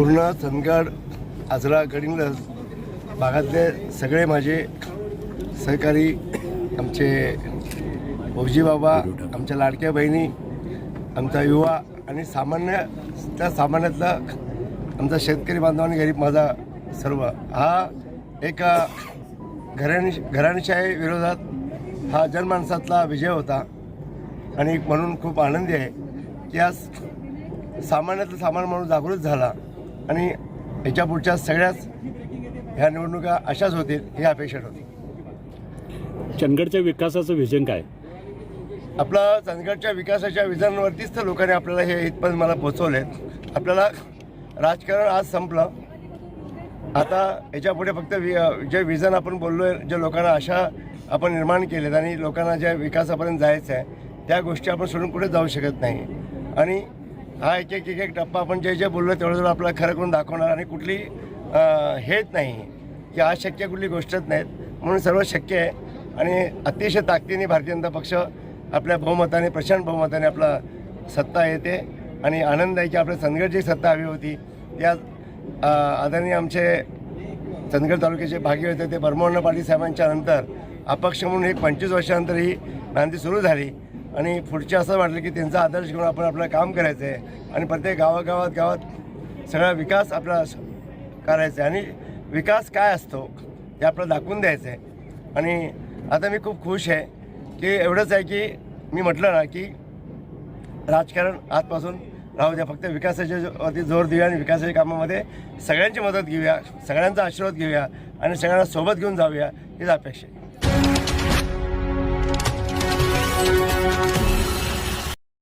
पूर्ण चंदगड आजरा गडिंग्लज भागातले सगळे माझे सहकारी आमचे भाऊजी बाबा आमच्या लाडक्या बहिणी आमचा युवा आणि सामान्य त्या सामान्यातला आमचा शेतकरी बांधवांनी गरीब माझा सर्व. हा एक घराणी घराणीशाही विरोधात हा जनमानसातला विजय होता आणि म्हणून खूप आनंदी आहे की आज सामान्यातला सामान म्हणून जागृत झाला. आणि याच्या पुढच्या सगळ्याच ह्या निवडणुका अशाच होतील ही अपेक्षा होती. चंदगडच्या विकासाचं व्हिजन काय? आपला चंदगडच्या विकासाच्या विधानावरतीच तर लोकांनी आपल्याला हे इथपर्यंत मला पोचवले आपल्याला राजकारण आज संपलं. आता याच्यापुढे फक्त वि जे विजन आपण बोललो आहे जे लोकांना आशा आपण निर्माण केलेत आणि लोकांना ज्या विकासापर्यंत जायचं आहे त्या गोष्टी आपण सोडून कुठे जाऊ शकत नाही. आणि हा एक एक एक एक टप्पा आपण जे जे बोललो तेवढं तेवढं आपल्याला खरं करून दाखवणार आणि कुठली हेच नाही की अशक्य कुठली गोष्टच नाहीत म्हणून सर्व शक्य आहे. आणि अतिशय ताकदीने भारतीय जनता पक्ष आपल्या बहुमताने प्रचंड बहुमताने आपला सत्ता येते आणि आनंद आहे की आपल्या चंदगड जी सत्ता हवी होती त्या आदरणीय आमचे चंदगड तालुक्याचे भागी होते ते बर्मवर्ण पाटील साहेबांच्या नंतर अपक्ष म्हणून एक पंचवीस वर्षानंतर ही नांदी सुरू झाली. आणि पुढचे असं वाटलं की त्यांचा आदर्श घेऊन आपण आपलं काम करायचं आहे. आणि प्रत्येक गावागावात गावात सगळा विकास आपला करायचा आहे. आणि विकास काय असतो ते आपल्याला दाखवून द्यायचं आहे. आणि आता मी खूप खुश आहे की एवढंच आहे की मी म्हटलं ना की राजकारण आजपासून राहू द्या. फक्त विकासाच्या वरती जोर देऊया आणि विकासाच्या कामामध्ये सगळ्यांची मदत घेऊया सगळ्यांचा आशीर्वाद घेऊया आणि सगळ्यांना सोबत घेऊन जाऊया हीच अपेक्षा आहे.